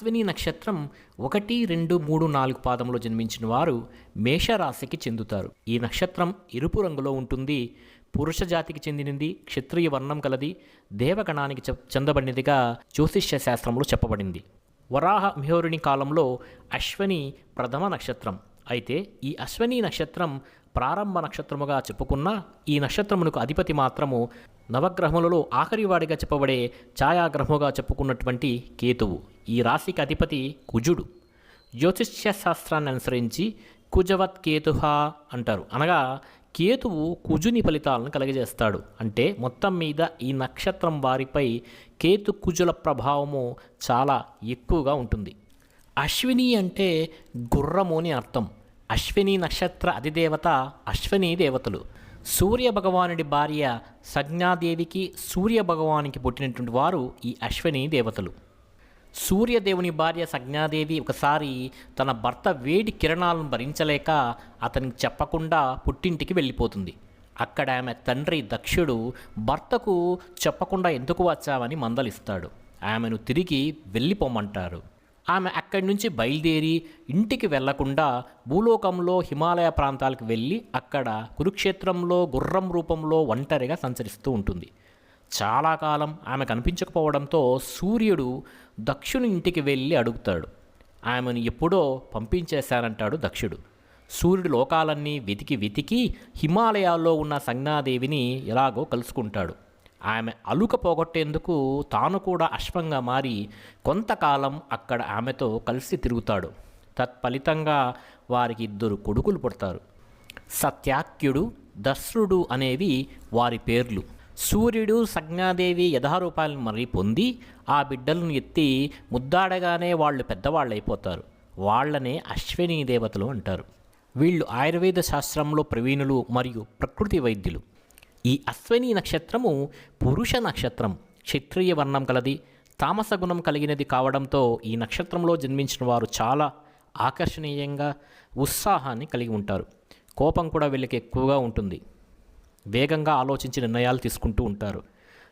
అశ్విని నక్షత్రం ఒకటి రెండు మూడు నాలుగు పాదంలో జన్మించిన వారు మేషరాశికి చెందుతారు. ఈ నక్షత్రం ఎరుపు రంగులో ఉంటుంది. పురుష జాతికి చెందినది క్షత్రియ వర్ణం కలది దేవగణానికి చెందబడినదిగా జ్యోతిష్య శాస్త్రంలో చెప్పబడింది. వరాహ మిహోరుని కాలంలో అశ్వని ప్రథమ నక్షత్రం. అయితే ఈ అశ్వని నక్షత్రం ప్రారంభ నక్షత్రముగా చెప్పుకున్న ఈ నక్షత్రమునకు అధిపతి మాత్రము నవగ్రహములలో ఆఖరివాడిగా చెప్పబడే ఛాయాగ్రహముగా చెప్పుకున్నటువంటి కేతువు. ఈ రాశికి అధిపతి కుజుడు. జ్యోతిష్య శాస్త్రాన్ని అనుసరించి కుజవత్ కేతుహ అంటారు. అనగా కేతువు కుజుని ఫలితాలను కలగజేస్తాడు. అంటే మొత్తం మీద ఈ నక్షత్రం వారిపై కేతు కుజుల ప్రభావము చాలా ఎక్కువగా ఉంటుంది. అశ్విని అంటే గుర్రము అని అర్థం. అశ్విని నక్షత్ర అధిదేవత అశ్విని దేవతలు. సూర్య భగవానుడి భార్య సజ్ఞాదేవికి సూర్య భగవానికి పుట్టినటువంటి వారు ఈ అశ్విని దేవతలు. సూర్యదేవుని భార్య సజ్ఞాదేవి ఒకసారి తన భర్త వేడి కిరణాలను భరించలేక అతనికి చెప్పకుండా పుట్టింటికి వెళ్ళిపోతుంది. అక్కడ ఆమె తండ్రి దక్షుడు భర్తకు చెప్పకుండా ఎందుకు వచ్చావని మందలిస్తాడు. ఆమెను తిరిగి వెళ్ళిపోమంటారు. ఆమె అక్కడి నుంచి బయలుదేరి ఇంటికి వెళ్ళకుండా భూలోకంలో హిమాలయ ప్రాంతాలకు వెళ్ళి అక్కడ కురుక్షేత్రంలో గుర్రం రూపంలో ఒంటరిగా సంచరిస్తూ ఉంటుంది. చాలా కాలం ఆమె కనిపించకపోవడంతో సూర్యుడు దక్షుని ఇంటికి వెళ్ళి అడుగుతాడు. ఆమెను ఎప్పుడో పంపించేశానంటాడు దక్షుడు. సూర్యుడు లోకాలన్నీ వెతికి వెతికి హిమాలయాల్లో ఉన్న సంజ్ఞాదేవిని ఎలాగో కలుసుకుంటాడు. ఆమె అలుక పోగొట్టేందుకు తాను కూడా అశ్వంగా మారి కొంతకాలం అక్కడ ఆమెతో కలిసి తిరుగుతాడు. తత్ఫలితంగా వారికి ఇద్దరు కొడుకులు పుడతారు. సత్యాక్యుడు దస్రుడు అనేవి వారి పేర్లు. సూర్యుడు సజ్ఞాదేవి యథారూపాలను మరి పొంది ఆ బిడ్డలను ఎత్తి ముద్దాడగానే వాళ్ళు పెద్దవాళ్ళు అయిపోతారు వాళ్ళనే అశ్విని దేవతలు అంటారు. వీళ్ళు ఆయుర్వేద శాస్త్రంలో ప్రవీణులు మరియు ప్రకృతి వైద్యులు. ఈ అశ్విని నక్షత్రము పురుష నక్షత్రం. క్షత్రియ వర్ణం కలది. తామస గుణం కలిగినది కావడంతో ఈ నక్షత్రంలో జన్మించిన వారు చాలా ఆకర్షణీయంగా ఉత్సాహాన్ని కలిగి ఉంటారు. కోపం కూడా వీళ్ళకి ఎక్కువగా ఉంటుంది. వేగంగా ఆలోచించి నిర్ణయాలు తీసుకుంటూ ఉంటారు.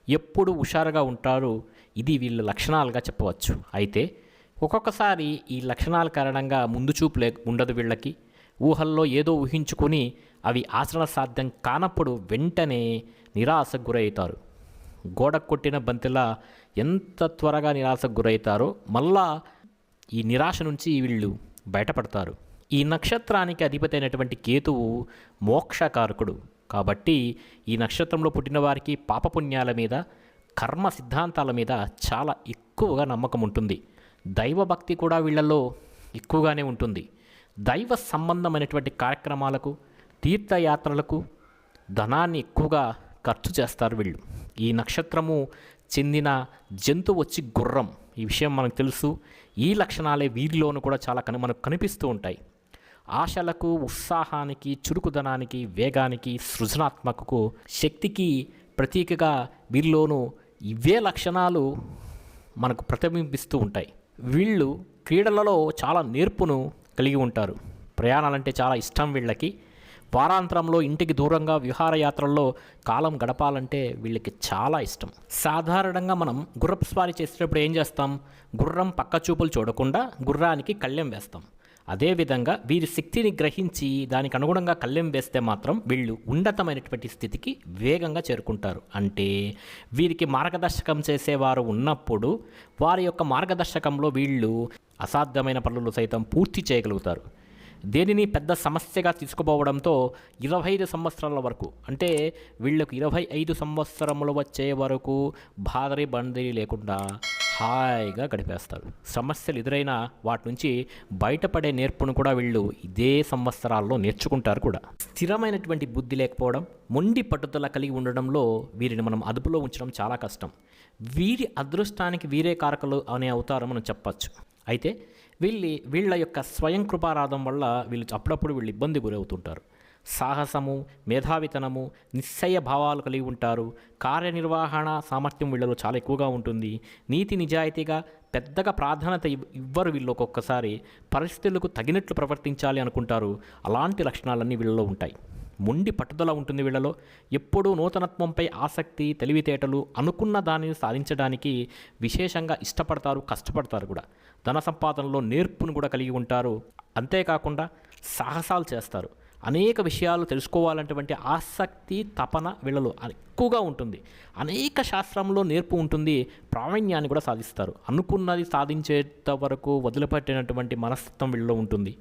ఎప్పుడు హుషారుగా ఉంటారు? ఇది వీళ్ళ లక్షణాలుగా చెప్పవచ్చు. అయితే ఒక్కొక్కసారి ఈ లక్షణాల కారణంగా ముందు చూపు లే ఉండదు వీళ్ళకి. ఊహల్లో ఏదో ఊహించుకొని అవి ఆచరణ సాధ్యం కానప్పుడు వెంటనే నిరాశకు గురవుతారు గోడ కొట్టిన బంతిలా ఎంత త్వరగా నిరాశకు గురవుతారో మళ్ళా ఈ నిరాశ నుంచి వీళ్ళు బయటపడతారు. ఈ నక్షత్రానికి అధిపతి అయినటువంటి కేతువు మోక్షకారకుడు. కాబట్టి ఈ నక్షత్రంలో పుట్టిన వారికి పాపపుణ్యాల మీద కర్మ సిద్ధాంతాల మీద చాలా ఎక్కువగా నమ్మకం ఉంటుంది. దైవభక్తి కూడా వీళ్ళల్లో ఎక్కువగానే ఉంటుంది. దైవ సంబంధమైనటువంటి కార్యక్రమాలకు తీర్థయాత్రలకు ధనాన్ని ఎక్కువగా ఖర్చు చేస్తారు వీళ్ళు. ఈ నక్షత్రము చెందిన జంతువు వచ్చి గుర్రం. ఈ విషయం మనకు తెలుసు. ఈ లక్షణాలే వీరిలోనూ కూడా చాలా కని మనకు కనిపిస్తూ ఉంటాయి. ఆశలకు ఉత్సాహానికి చురుకుదనానికి వేగానికి సృజనాత్మకకు శక్తికి ప్రతీకగా వీరిలోనూ ఇవే లక్షణాలు మనకు ప్రతిబింబిస్తూ ఉంటాయి. వీళ్ళు క్రీడలలో చాలా నేర్పును కలిగి ఉంటారు. ప్రయాణాలంటే చాలా ఇష్టం వీళ్ళకి. వారాంతరంలో ఇంటికి దూరంగా విహారయాత్రల్లో కాలం గడపాలంటే వీళ్ళకి చాలా ఇష్టం. సాధారణంగా మనం గుర్రపు స్వారీ చేసేటప్పుడు ఏం చేస్తాం? గుర్రం పక్క చూపులు చూడకుండా గుర్రానికి కళ్ళెం వేస్తాం. అదేవిధంగా వీరి శక్తిని గ్రహించి దానికి అనుగుణంగా కళ్ళెం వేస్తే మాత్రం వీళ్ళు ఉన్నతమైనటువంటి స్థితికి వేగంగా చేరుకుంటారు. అంటే వీరికి మార్గదర్శకం చేసేవారు ఉన్నప్పుడు వారి యొక్క మార్గదర్శకంలో వీళ్ళు అసాధ్యమైన పనులు సైతం పూర్తి చేయగలుగుతారు. దేనిని పెద్ద సమస్యగా తీసుకుపోవడంతో ఇరవై ఐదు సంవత్సరాల వరకు అంటే వీళ్ళకు ఇరవై ఐదు సంవత్సరములు వచ్చే వరకు భారీ బందరి లేకుండా హాయిగా గడిపేస్తారు. సమస్యలు ఎదురైనా వాటి నుంచి బయటపడే నేర్పును కూడా వీళ్ళు ఇదే సంవత్సరాల్లో నేర్చుకుంటారు కూడా. స్థిరమైనటువంటి బుద్ధి లేకపోవడం మొండి పట్టుదల కలిగి ఉండడంలో వీరిని మనం అదుపులో ఉంచడం చాలా కష్టం. వీరి అదృష్టానికి వీరే కారకులు అనే అవతారం మనం చెప్పచ్చు. అయితే వీళ్ళి వీళ్ళ యొక్క స్వయం కృపారాధం వల్ల వీళ్ళు అప్పుడప్పుడు వీళ్ళు ఇబ్బంది గురవుతుంటారు. సాహసము మేధావితనము నిశ్చయ భావాలు కలిగి ఉంటారు. కార్యనిర్వహణ సామర్థ్యం వీళ్ళలో చాలా ఎక్కువగా ఉంటుంది. నీతి నిజాయితీగా పెద్దగా ప్రాధాన్యత ఇవ్వరు వీళ్ళు ఒక్కొక్కసారి. పరిస్థితులకు తగినట్లు ప్రవర్తించాలి అనుకుంటారు. అలాంటి లక్షణాలన్నీ వీళ్ళలో ఉంటాయి. మొండి పట్టుదల ఉంటుంది వీళ్ళలో. ఎప్పుడూ నూతనత్వంపై ఆసక్తి తెలివితేటలు అనుకున్న దానిని సాధించడానికి విశేషంగా ఇష్టపడతారు కష్టపడతారు కూడా. ధన సంపాదనలో నేర్పును కూడా కలిగి ఉంటారు. అంతేకాకుండా సాహసాలు చేస్తారు. అనేక విషయాలు తెలుసుకోవాలన్నటువంటి ఆసక్తి తపన వీళ్ళలో ఎక్కువగా ఉంటుంది. అనేక శాస్త్రంలో నేర్పు ఉంటుంది ప్రావీణ్యాన్ని కూడా సాధిస్తారు. అనుకున్నది సాధించేంత వరకు వదిలిపెట్టినటువంటి మనస్తత్వం వీళ్ళలో ఉంటుంది.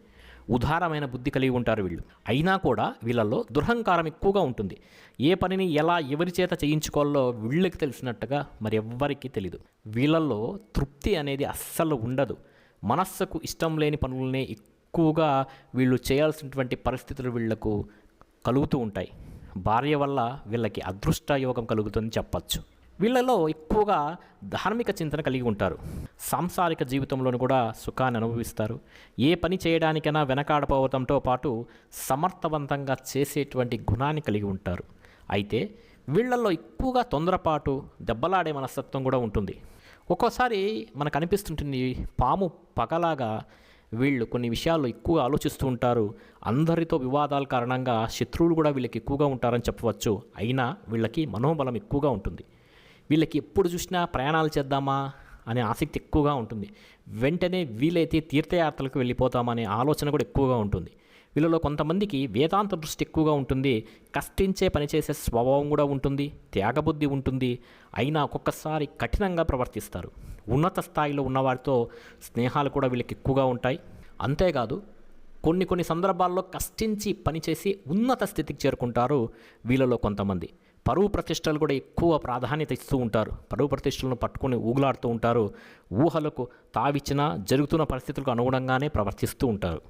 ఉదారమైన బుద్ధి కలిగి ఉంటారు వీళ్ళు. అయినా కూడా వీళ్ళల్లో దురహంకారం ఎక్కువగా ఉంటుంది. ఏ పనిని ఎలా ఎవరి చేత చేయించుకోవాలో వీళ్ళకి తెలిసినట్టుగా మరి ఎవ్వరికీ తెలియదు వీళ్ళల్లో తృప్తి అనేది అస్సలు ఉండదు. మనస్సుకు ఇష్టం లేని పనులనే ఎక్కువగా వీళ్ళు చేయాల్సినటువంటి పరిస్థితులు వీళ్ళకు కలుగుతూ ఉంటాయి. భార్య వల్ల వీళ్ళకి అదృష్ట యోగం కలుగుతుందని చెప్పచ్చు. వీళ్ళలో ఎక్కువగా ధార్మిక చింతన కలిగి ఉంటారు. సాంసారిక జీవితంలోనూ కూడా సుఖాన్ని అనుభవిస్తారు. ఏ పని చేయడానికైనా వెనకాడపోవడంతో పాటు సమర్థవంతంగా చేసేటువంటి గుణాన్ని కలిగి ఉంటారు. అయితే వీళ్ళల్లో ఎక్కువగా తొందరపాటు దెబ్బలాడే మనస్తత్వం కూడా ఉంటుంది. ఒక్కోసారి మనకు అనిపిస్తుంటుంది పాము పగలాగా వీళ్ళు కొన్ని విషయాల్లో ఎక్కువ ఆలోచిస్తూ ఉంటారు. అందరితో వివాదాల కారణంగా శత్రువులు కూడా వీళ్ళకి ఎక్కువగా ఉంటారని చెప్పవచ్చు. అయినా వీళ్ళకి మనోబలం ఎక్కువగా ఉంటుంది. వీళ్ళకి ఎప్పుడు చూసినా ప్రయాణాలు చేద్దామా అనే ఆసక్తి ఎక్కువగా ఉంటుంది. వెంటనే వీలైతే తీర్థయాత్రలకు వెళ్ళిపోతామనే ఆలోచన కూడా ఎక్కువగా ఉంటుంది. వీళ్ళలో కొంతమందికి వేదాంత దృష్టి ఎక్కువగా ఉంటుంది. కష్టించే పనిచేసే స్వభావం కూడా ఉంటుంది. త్యాగబుద్ధి ఉంటుంది. అయినా ఒక్కొక్కసారి కఠినంగా ప్రవర్తిస్తారు. ఉన్నత స్థాయిలో ఉన్నవారితో స్నేహాలు కూడా వీళ్ళకి ఎక్కువగా ఉంటాయి. అంతేకాదు కొన్ని కొన్ని సందర్భాల్లో కష్టించి పనిచేసి ఉన్నత స్థితికి చేరుకుంటారు వీళ్ళలో కొంతమంది. పరువు ప్రతిష్టలు కూడా ఎక్కువ ప్రాధాన్యత ఇస్తూ ఉంటారు. పరువు ప్రతిష్టలను పట్టుకొని ఊగులాడుతూ ఉంటారు. ఊహలకు తావిచ్చిన జరుగుతున్న పరిస్థితులకు అనుగుణంగానే ప్రవర్తిస్తూ ఉంటారు.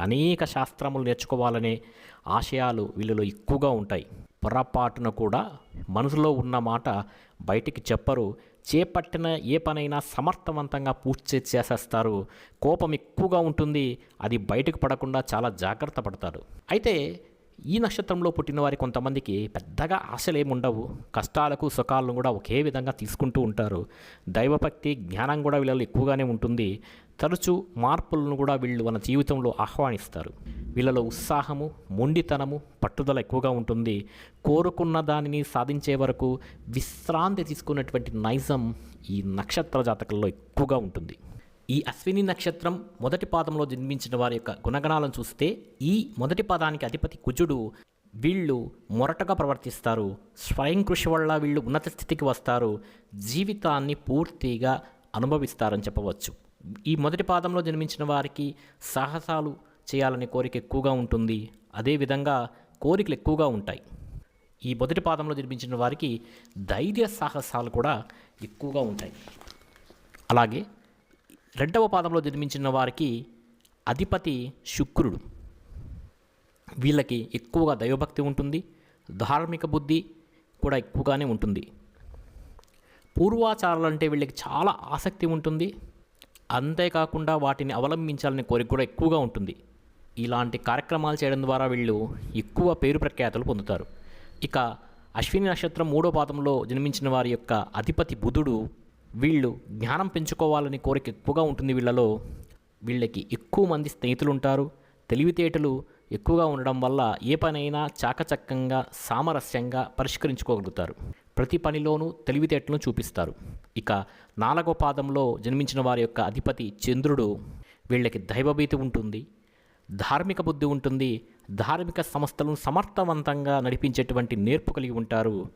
అనేక శాస్త్రములు నేర్చుకోవాలనే ఆశయాలు వీళ్ళలో ఎక్కువగా ఉంటాయి. పొరపాటున కూడా మనసులో ఉన్న మాట బయటికి చెప్పరు. చేపట్టిన ఏ పనైనా సమర్థవంతంగా పూర్తి చేసేస్తారు. కోపం ఎక్కువగా ఉంటుంది. అది బయటకు పడకుండా చాలా జాగ్రత్త పడతారు. అయితే ఈ నక్షత్రంలో పుట్టిన వారి కొంతమందికి పెద్దగా ఆశలేముండవు. కష్టాలకు సుఖాలను కూడా ఒకే విధంగా తీసుకుంటూ ఉంటారు. దైవభక్తి జ్ఞానం కూడా వీళ్ళలో ఎక్కువగానే ఉంటుంది. తరచూ మార్పులను కూడా వీళ్ళు మన జీవితంలో ఆహ్వానిస్తారు. వీళ్ళలో ఉత్సాహము మొండితనము పట్టుదల ఎక్కువగా ఉంటుంది. కోరుకున్న దానిని సాధించే వరకు విశ్రాంతి తీసుకున్నటువంటి నైజం ఈ నక్షత్ర జాతకంలో ఎక్కువగా ఉంటుంది. ఈ అశ్విని నక్షత్రం మొదటి పాదంలో జన్మించిన వారి యొక్క గుణగణాలను చూస్తే ఈ మొదటి పాదానికి అధిపతి కుజుడు వీళ్ళు మొరటగా ప్రవర్తిస్తారు. స్వయం కృషి వల్ల వీళ్ళు ఉన్నత స్థితికి వస్తారు. జీవితాన్ని పూర్తిగా అనుభవిస్తారని చెప్పవచ్చు. ఈ మొదటి పాదంలో జన్మించిన వారికి సాహసాలు చేయాలనే కోరిక ఎక్కువగా ఉంటుంది. అదేవిధంగా కోరికలు ఎక్కువగా ఉంటాయి. ఈ మొదటి పాదంలో జన్మించిన వారికి ధైర్య సాహసాలు కూడా ఎక్కువగా ఉంటాయి. అలాగే రెండవ పాదంలో జన్మించిన వారికి అధిపతి శుక్రుడు. వీళ్ళకి ఎక్కువగా దైవభక్తి ఉంటుంది ధార్మిక బుద్ధి కూడా ఎక్కువగానే ఉంటుంది. పూర్వాచారాలు అంటే వీళ్ళకి చాలా ఆసక్తి ఉంటుంది అంతేకాకుండా వాటిని అవలంబించాలనే కోరిక కూడా ఎక్కువగా ఉంటుంది. ఇలాంటి కార్యక్రమాలు చేయడం ద్వారా వీళ్ళు ఎక్కువ పేరు ప్రఖ్యాతలు పొందుతారు. ఇక అశ్విని నక్షత్రం మూడో పాదంలో జన్మించిన వారి యొక్క అధిపతి బుధుడు వీళ్ళు జ్ఞానం పెంచుకోవాలని కోరిక ఎక్కువగా ఉంటుంది వీళ్ళలో. వీళ్ళకి ఎక్కువ మంది స్నేహితులు ఉంటారు తెలివితేటలు ఎక్కువగా ఉండడం వల్ల ఏ పనైనా చాకచక్యంగా సామరస్యంగా పరిష్కరించుకోగలుగుతారు. ప్రతి పనిలోనూ తెలివితేటలను చూపిస్తారు. ఇక నాలుగో పాదంలో జన్మించిన వారి యొక్క అధిపతి చంద్రుడు వీళ్ళకి దైవభీతి ఉంటుంది. ధార్మిక బుద్ధి ఉంటుంది. ధార్మిక సంస్థలను సమర్థవంతంగా నడిపించేటువంటి నేర్పు కలిగి ఉంటారు.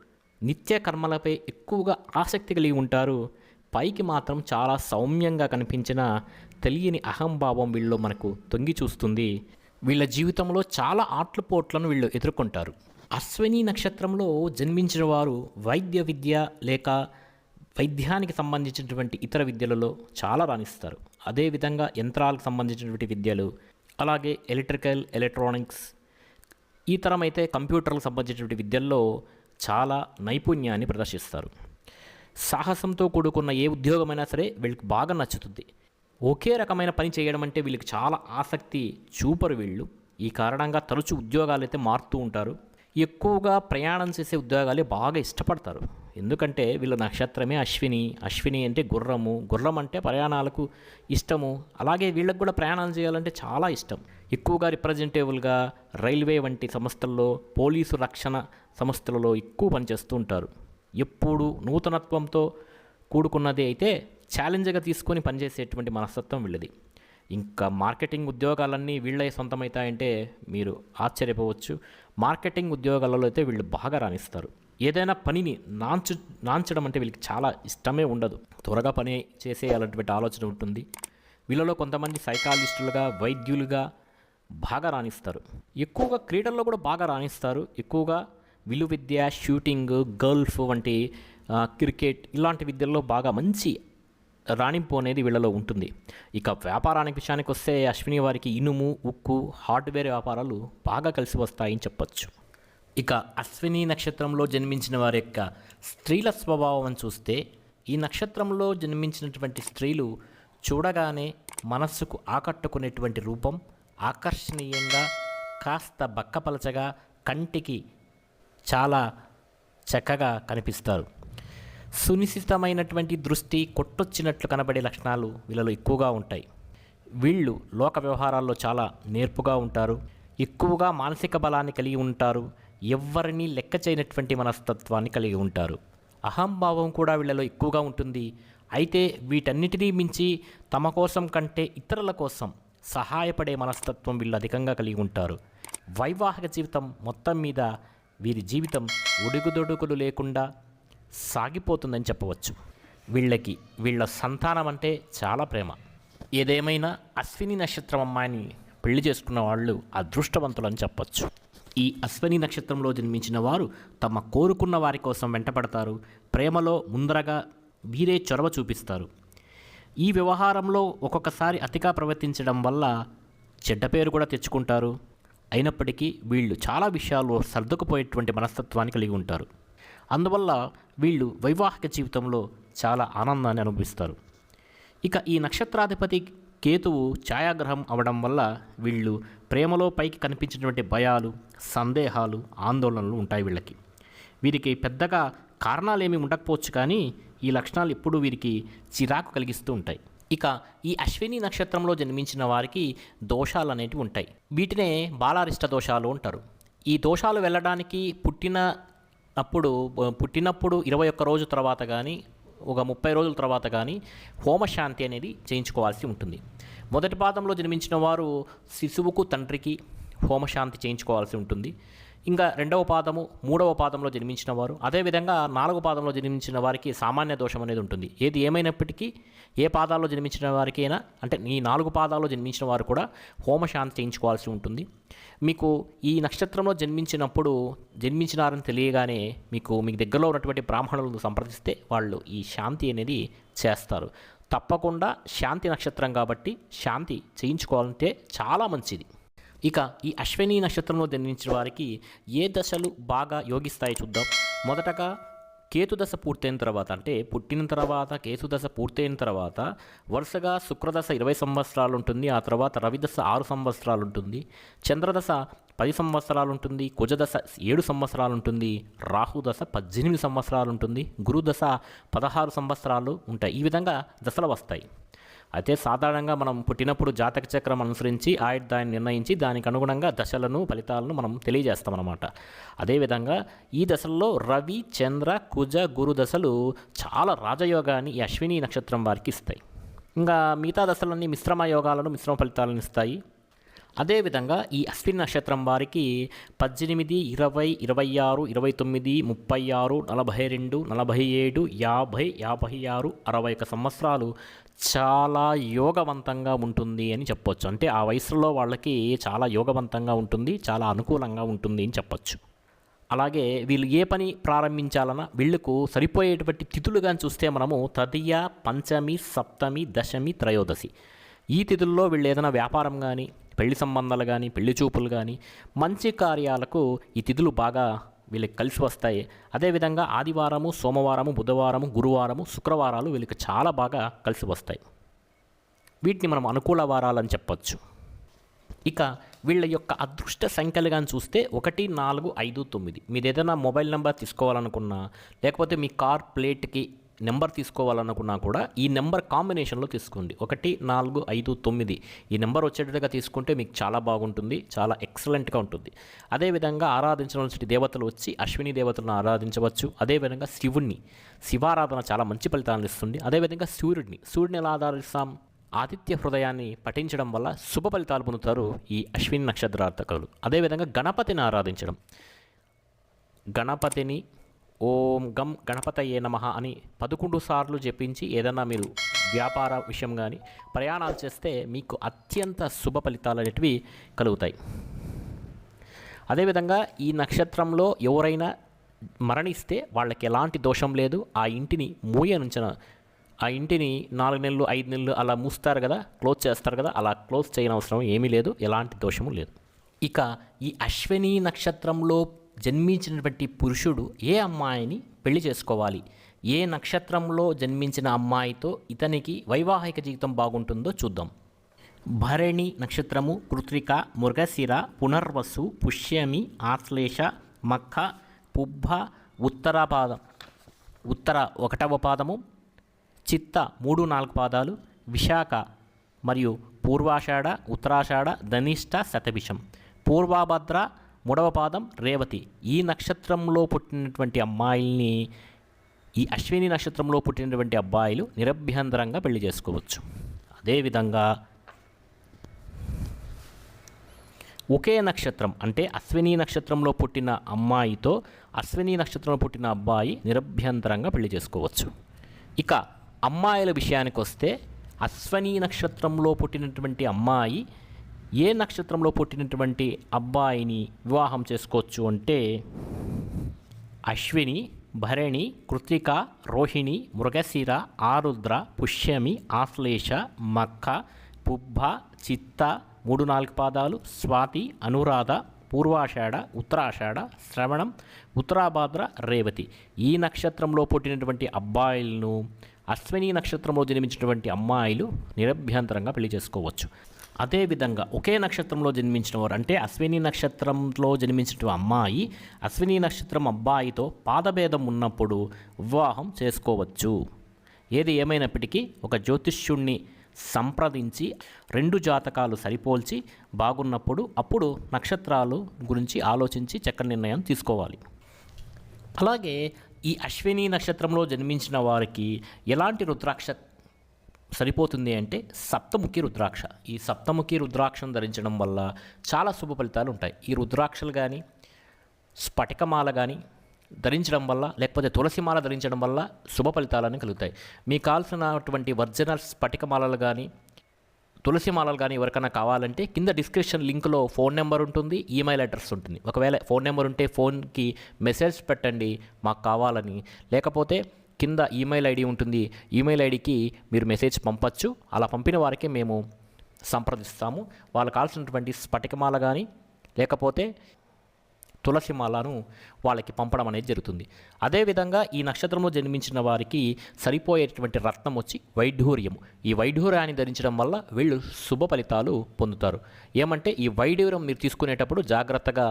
నిత్య కర్మలపై ఎక్కువగా ఆసక్తి కలిగి ఉంటారు. పైకి మాత్రం చాలా సౌమ్యంగా కనిపించిన తెలియని అహంభావం వీళ్ళు మనకు తొంగి చూస్తుంది. వీళ్ళ జీవితంలో చాలా ఆట్లపోట్లను వీళ్ళు ఎదుర్కొంటారు. అశ్విని నక్షత్రంలో జన్మించిన వారు వైద్య విద్య లేక వైద్యానికి సంబంధించినటువంటి ఇతర విద్యలలో చాలా రాణిస్తారు. అదేవిధంగా యంత్రాలకు సంబంధించినటువంటి విద్యలు అలాగే ఎలక్ట్రికల్ ఎలక్ట్రానిక్స్ ఈ తరం అయితే కంప్యూటర్లకు సంబంధించినటువంటి విద్యల్లో చాలా నైపుణ్యాన్ని ప్రదర్శిస్తారు. సాహసంతో కూడుకున్న ఏ ఉద్యోగమైనా సరే వీళ్ళకి బాగా నచ్చుతుంది. ఒకే రకమైన పని చేయడం అంటే వీళ్ళకి చాలా ఆసక్తి చూపరు వీళ్ళు. ఈ కారణంగా తరచూ ఉద్యోగాలు అయితే మారుతూ ఉంటారు. ఎక్కువగా ప్రయాణం చేసే ఉద్యోగాలే బాగా ఇష్టపడతారు. ఎందుకంటే వీళ్ళ నక్షత్రమే అశ్విని. అశ్విని అంటే గుర్రము. గుర్రం అంటే ప్రయాణాలకు ఇష్టము. అలాగే వీళ్ళకి కూడా ప్రయాణాలు చేయాలంటే చాలా ఇష్టం. ఎక్కువగా రిప్రజెంటేబుల్గా రైల్వే వంటి సంస్థల్లో పోలీసు రక్షణ సంస్థలలో ఎక్కువ పనిచేస్తూ ఉంటారు. ఎప్పుడు నూతనత్వంతో కూడుకున్నది అయితే ఛాలెంజ్గా తీసుకొని పనిచేసేటువంటి మనస్తత్వం వీళ్ళది. ఇంకా మార్కెటింగ్ ఉద్యోగాలన్నీ వీళ్ళే సొంతమవుతాయంటే మీరు ఆశ్చర్యపోవచ్చు. మార్కెటింగ్ ఉద్యోగాలలో అయితే వీళ్ళు బాగా రాణిస్తారు. ఏదైనా పనిని నాంచు నాంచడం అంటే వీళ్ళకి చాలా ఇష్టమే ఉండదు. త్వరగా పని చేసేయాలన్నటువంటి ఆలోచన ఉంటుంది. వీళ్ళలో కొంతమంది సైకాలజిస్టులుగా వైద్యులుగా బాగా రాణిస్తారు. ఎక్కువగా క్రీడల్లో కూడా బాగా రాణిస్తారు. ఎక్కువగా విలు విద్య షూటింగ్ గల్ఫ్ వంటి క్రికెట్ ఇలాంటి విద్యల్లో బాగా మంచి రాణింపు అనేది వీళ్ళలో ఉంటుంది. ఇక వ్యాపారానికి విషయానికి వస్తే అశ్విని వారికి ఇనుము ఉక్కు హార్డ్వేర్ వ్యాపారాలు బాగా కలిసి వస్తాయని చెప్పచ్చు. ఇక అశ్విని నక్షత్రంలో జన్మించిన వారి యొక్క స్త్రీల స్వభావం చూస్తే ఈ నక్షత్రంలో జన్మించినటువంటి స్త్రీలు చూడగానే మనస్సుకు ఆకట్టుకునేటువంటి రూపం ఆకర్షణీయంగా కాస్త బక్కపలచగా కంటికి చాలా చక్కగా కనిపిస్తారు. సునిశ్చితమైనటువంటి దృష్టి కొట్టొచ్చినట్లు కనబడే లక్షణాలు వీళ్ళలో ఎక్కువగా ఉంటాయి. వీళ్ళు లోక వ్యవహారాల్లో చాలా నేర్పుగా ఉంటారు. ఎక్కువగా మానసిక బలాన్ని కలిగి ఉంటారు. ఎవరిని లెక్క చేయనటువంటి మనస్తత్వాన్ని కలిగి ఉంటారు. అహంభావం కూడా వీళ్ళలో ఎక్కువగా ఉంటుంది. అయితే వీటన్నిటినీ మించి తమ కోసం కంటే ఇతరుల కోసం సహాయపడే మనస్తత్వం వీళ్ళు అధికంగా కలిగి ఉంటారు. వైవాహిక జీవితం మొత్తం మీద వీరి జీవితం ఒడుగుదొడుగులు లేకుండా సాగిపోతుందని చెప్పవచ్చు. వీళ్ళకి వీళ్ళ సంతానం అంటే చాలా ప్రేమ. ఏదేమైనా అశ్విని నక్షత్రం అమ్మాయిని పెళ్ళి చేసుకున్న వాళ్ళు అదృష్టవంతులని చెప్పొచ్చు. ఈ అశ్విని నక్షత్రంలో జన్మించిన వారు తమ కోరుకున్న వారి కోసం వెంటపడతారు. ప్రేమలో ముందరగా వీరే చొరవ చూపిస్తారు. ఈ వ్యవహారంలో ఒక్కొక్కసారి అతిగా ప్రవర్తించడం వల్ల చెడ్డ పేరు కూడా తెచ్చుకుంటారు. అయినప్పటికీ వీళ్ళు చాలా విషయాల్లో సర్దుకుపోయేటువంటి మనస్తత్వాన్ని కలిగి ఉంటారు. అందువల్ల వీళ్ళు వైవాహిక జీవితంలో చాలా ఆనందాన్ని అనుభవిస్తారు. ఇక ఈ నక్షత్రాధిపతి కేతువు ఛాయాగ్రహం అవడం వల్ల వీళ్ళు ప్రేమలో పైకి కనిపించినటువంటి భయాలు సందేహాలు ఆందోళనలు ఉంటాయి వీళ్ళకి. వీరికి పెద్దగా కారణాలేమీ ఉండకపోవచ్చు కానీ ఈ లక్షణాలు ఎప్పుడూ వీరికి చిరాకు కలిగిస్తూ ఉంటాయి. ఇక ఈ అశ్విని నక్షత్రంలో జన్మించిన వారికి దోషాలు అనేటివి ఉంటాయి. వీటినే బాలారిష్ట దోషాలు అంటారు. ఈ దోషాలు వెళ్ళడానికి పుట్టిన అప్పుడు పుట్టినప్పుడు ఇరవై ఒక్క రోజు తర్వాత కానీ ఒక ముప్పై రోజుల తర్వాత కానీ హోమశాంతి అనేది చేయించుకోవాల్సి ఉంటుంది. మొదటి పాదంలో జన్మించిన వారు శిశువుకు తండ్రికి హోమశాంతి చేయించుకోవాల్సి ఉంటుంది. ఇంకా రెండవ పాదము మూడవ పాదంలో జన్మించిన వారు. అదేవిధంగా నాలుగవ పాదంలో జన్మించిన వారికి సామాన్య దోషం అనేది ఉంటుంది. ఏది ఏమైనప్పటికీ ఏ పాదాల్లో జన్మించిన వారికైనా అంటే ఈ నాలుగు పాదాల్లో జన్మించిన వారు కూడా హోమశాంతి చేయించుకోవాల్సి ఉంటుంది. మీకు ఈ నక్షత్రంలో జన్మించినప్పుడు జన్మించినారని తెలియగానే మీకు మీకు దగ్గరలో ఉన్నటువంటి బ్రాహ్మణులను సంప్రదిస్తే వాళ్ళు ఈ శాంతి అనేది చేస్తారు. తప్పకుండా శాంతి నక్షత్రం కాబట్టి శాంతి చేయించుకోవాలంటే చాలా మంచిది. ఇక ఈ అశ్విని నక్షత్రంలో జన్మించిన వారికి ఏ దశలు బాగా యోగిస్తాయి చూద్దాం. మొదటగా కేతు దశ పూర్తయిన తర్వాత అంటే పుట్టిన తర్వాత కేతు దశ పూర్తయిన తర్వాత వరుసగా శుక్రదశ ఇరవై సంవత్సరాలు ఉంటుంది ఆ తర్వాత రవిదశ ఆరు సంవత్సరాలు ఉంటుంది చంద్రదశ పది సంవత్సరాలు ఉంటుంది కుజదశ ఏడు సంవత్సరాలు ఉంటుంది రాహుదశ పద్దెనిమిది సంవత్సరాలు ఉంటుంది గురుదశ పదహారు సంవత్సరాలు ఉంటాయి. ఈ విధంగా దశలు వస్తాయి. అయితే సాధారణంగా మనం పుట్టినప్పుడు జాతక చక్రం అనుసరించి ఆయుర్దాన్ని నిర్ణయించి దానికి అనుగుణంగా దశలను ఫలితాలను మనం తెలియజేస్తామన్నమాట. అదేవిధంగా ఈ దశల్లో రవి చంద్ర కుజ గురు దశలు చాలా రాజయోగాన్ని ఈ అశ్విని నక్షత్రం వారికి ఇస్తాయి. ఇంకా మిగతా దశలన్నీ మిశ్రమ యోగాలను మిశ్రమ ఫలితాలను ఇస్తాయి. అదేవిధంగా ఈ అశ్విని నక్షత్రం వారికి పద్దెనిమిది ఇరవై ఇరవై ఆరు ఇరవై తొమ్మిది ముప్పై ఆరు నలభై రెండు నలభై ఏడు యాభై యాభై ఆరు అరవై ఒక సంవత్సరాలు చాలా యోగవంతంగా ఉంటుంది అని చెప్పొచ్చు. అంటే ఆ వయసులో వాళ్ళకి చాలా యోగవంతంగా ఉంటుంది చాలా అనుకూలంగా ఉంటుంది అని చెప్పొచ్చు. అలాగే వీళ్ళు ఏ పని ప్రారంభించాలన్నా వీళ్ళకు సరిపోయేటువంటి తిథులుగా చూస్తే మనము తదియ పంచమి సప్తమి దశమి త్రయోదశి. ఈ తిథుల్లో వీళ్ళు ఏదైనా వ్యాపారం కానీ పెళ్ళి సంబంధాలు కానీ పెళ్ళి చూపులు కానీ మంచి కార్యాలకు ఈ తిథులు బాగా వీళ్ళకి కలిసి వస్తాయి. అదేవిధంగా ఆదివారము సోమవారము బుధవారము గురువారము శుక్రవారాలు వీళ్ళకి చాలా బాగా కలిసి వస్తాయి. వీటిని మనం అనుకూల వారాలని చెప్పచ్చు. ఇక వీళ్ళ యొక్క అదృష్ట సంఖ్యలు కానీ చూస్తే ఒకటి నాలుగు ఐదు తొమ్మిది. మీరు ఏదైనా మొబైల్ నెంబర్ తీసుకోవాలనుకున్నా లేకపోతే మీ కార్ ప్లేట్కి నెంబర్ తీసుకోవాలనుకున్నా కూడా ఈ నెంబర్ కాంబినేషన్లో తీసుకోండి. ఒకటి నాలుగు ఐదు తొమ్మిది. ఈ నెంబర్ వచ్చేటట్టుగా తీసుకుంటే మీకు చాలా బాగుంటుంది చాలా ఎక్సలెంట్గా ఉంటుంది. అదేవిధంగా ఆరాధించవలసిన దేవతలు వచ్చి అశ్విని దేవతలను ఆరాధించవచ్చు. అదేవిధంగా శివుణ్ణి శివారాధన చాలా మంచి ఫలితాలను ఇస్తుంది. అదేవిధంగా సూర్యుడిని సూర్యుని ఎలా ఆరాధిస్తాం? ఆదిత్య హృదయాన్ని పఠించడం వల్ల శుభ ఫలితాలు పొందుతారు ఈ అశ్విని నక్షత్రార్థకులు. అదేవిధంగా గణపతిని ఆరాధించడం. గణపతిని ఓం గం గణపతయే నమ అని పదకొండు సార్లు జపించి ఏదైనా మీరు వ్యాపార విషయం కానీ ప్రయాణాలు చేస్తే మీకు అత్యంత శుభ ఫలితాలు అనేటివి కలుగుతాయి. అదేవిధంగా ఈ నక్షత్రంలో ఎవరైనా మరణిస్తే వాళ్ళకి ఎలాంటి దోషం లేదు. ఆ ఇంటిని మూయనుంచిన ఆ ఇంటిని నాలుగు నెలలు ఐదు నెలలు అలా మూస్తారు కదా క్లోజ్ చేస్తారు కదా అలా క్లోజ్ చేయని అవసరం ఏమీ లేదు. ఎలాంటి దోషము లేదు. ఇక ఈ అశ్విని నక్షత్రంలో జన్మించినటువంటి పురుషుడు ఏ అమ్మాయిని పెళ్ళి చేసుకోవాలి? ఏ నక్షత్రంలో జన్మించిన అమ్మాయితో ఇతనికి వైవాహిక జీవితం బాగుంటుందో చూద్దాం. భరణి నక్షత్రము కృత్రిక మృగశిర పునర్వసు పుష్యమి ఆశ్లేష మఖ పుబ్బ ఉత్తరాపాదం ఉత్తర ఒకటవ పాదము చిత్త మూడు నాలుగు పాదాలు విశాఖ మరియు పూర్వాషాఢ ఉత్తరాషాఢ ధనిష్ట శతభిషం. పూర్వాభద్ర మూడవ పాదం రేవతి. ఈ నక్షత్రంలో పుట్టినటువంటి అమ్మాయిల్ని ఈ అశ్విని నక్షత్రంలో పుట్టినటువంటి అబ్బాయిలు నిరభ్యంతరంగా పెళ్ళి చేసుకోవచ్చు. అదేవిధంగా ఒకే నక్షత్రం అంటే అశ్విని నక్షత్రంలో పుట్టిన అమ్మాయితో అశ్విని నక్షత్రంలో పుట్టిన అబ్బాయి నిరభ్యంతరంగా పెళ్ళి చేసుకోవచ్చు. ఇక అమ్మాయిల విషయానికి వస్తే అశ్వని నక్షత్రంలో పుట్టినటువంటి అమ్మాయి ఏ నక్షత్రంలో పుట్టినటువంటి అబ్బాయిని వివాహం చేసుకోవచ్చు అంటే అశ్విని భరణి కృతిక రోహిణి మృగశిర ఆరుద్ర పుష్యమి ఆశ్లేష మక్క పుబ్బ చిత్త మూడు నాలుగు పాదాలు స్వాతి అనురాధ పూర్వాషాఢ ఉత్తరాషాఢ శ్రవణం ఉత్తరాభాద్ర రేవతి. ఈ నక్షత్రంలో పుట్టినటువంటి అబ్బాయిలను అశ్విని నక్షత్రంలో జన్మించినటువంటి అమ్మాయిలు నిరభ్యంతరంగా పెళ్ళి చేసుకోవచ్చు. అదేవిధంగా ఒకే నక్షత్రంలో జన్మించిన వారు అంటే అశ్విని నక్షత్రంలో జన్మించిన అమ్మాయి అశ్విని నక్షత్రం అబ్బాయితో పాదభేదం ఉన్నప్పుడు వివాహం చేసుకోవచ్చు. ఏది ఏమైనప్పటికీ ఒక జ్యోతిష్యుణ్ణి సంప్రదించి రెండు జాతకాలు సరిపోల్చి బాగున్నప్పుడు అప్పుడు నక్షత్రాలు గురించి ఆలోచించి చక్కని నిర్ణయం తీసుకోవాలి. అలాగే ఈ అశ్విని నక్షత్రంలో జన్మించిన వారికి ఎలాంటి రుద్రాక్ష సరిపోతుంది అంటే సప్తముఖి రుద్రాక్ష. ఈ సప్తముఖి రుద్రాక్షను ధరించడం వల్ల చాలా శుభ ఫలితాలు ఉంటాయి. ఈ రుద్రాక్షలు కానీ స్ఫటికమాల కానీ ధరించడం వల్ల లేకపోతే తులసిమాల ధరించడం వల్ల శుభ ఫలితాలను కలుగుతాయి. మీకు కావాల్సినటువంటి ఒరిజినల్ స్ఫటికమాలలు కానీ తులసి మాలలు కానీ ఎవరికైనా కావాలంటే కింద డిస్క్రిప్షన్ లింక్లో ఫోన్ నెంబర్ ఉంటుంది ఈమెయిల్ అడ్రస్ ఉంటుంది. ఒకవేళ ఫోన్ నెంబర్ ఉంటే ఫోన్కి మెసేజ్ పెట్టండి మాకు కావాలని. లేకపోతే కింద ఈమెయిల్ ఐడి ఉంటుంది. ఈమెయిల్ ఐడికి మీరు మెసేజ్ పంపచ్చు. అలా పంపిన వారికే మేము సంప్రదిస్తాము. వాళ్ళకు కావాల్సినటువంటి స్ఫటికమాల కానీ లేకపోతే తులసి మాలను వాళ్ళకి పంపడం అనేది జరుగుతుంది. అదేవిధంగా ఈ నక్షత్రంలో జన్మించిన వారికి సరిపోయేటువంటి రత్నం వచ్చి వైఢూర్యం. ఈ వైఢూర్యాన్ని ధరించడం వల్ల వీళ్ళు శుభ ఫలితాలు పొందుతారు. ఏమంటే ఈ వైఢూర్యం మీరు తీసుకునేటప్పుడు జాగ్రత్తగా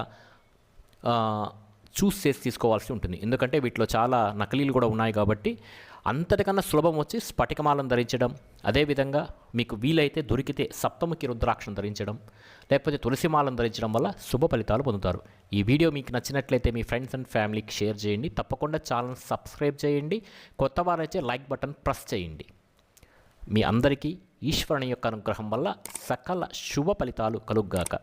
చూస్ చేసి తీసుకోవాల్సి ఉంటుంది. ఎందుకంటే వీటిలో చాలా నకిలీలు కూడా ఉన్నాయి కాబట్టి అంతటికన్నా సులభం వచ్చి స్ఫటికమాలను ధరించడం అదేవిధంగా మీకు వీలైతే దొరికితే సప్తముఖి రుద్రాక్షను ధరించడం లేకపోతే తులసిమాలను ధరించడం వల్ల శుభ ఫలితాలు పొందుతారు. ఈ వీడియో మీకు నచ్చినట్లయితే మీ ఫ్రెండ్స్ అండ్ ఫ్యామిలీకి షేర్ చేయండి. తప్పకుండా ఛానల్ సబ్స్క్రైబ్ చేయండి. కొత్త వారైతే లైక్ బటన్ ప్రెస్ చేయండి. మీ అందరికీ ఈశ్వరుని యొక్క అనుగ్రహం వల్ల సకల శుభ ఫలితాలు కలుగ్గాక.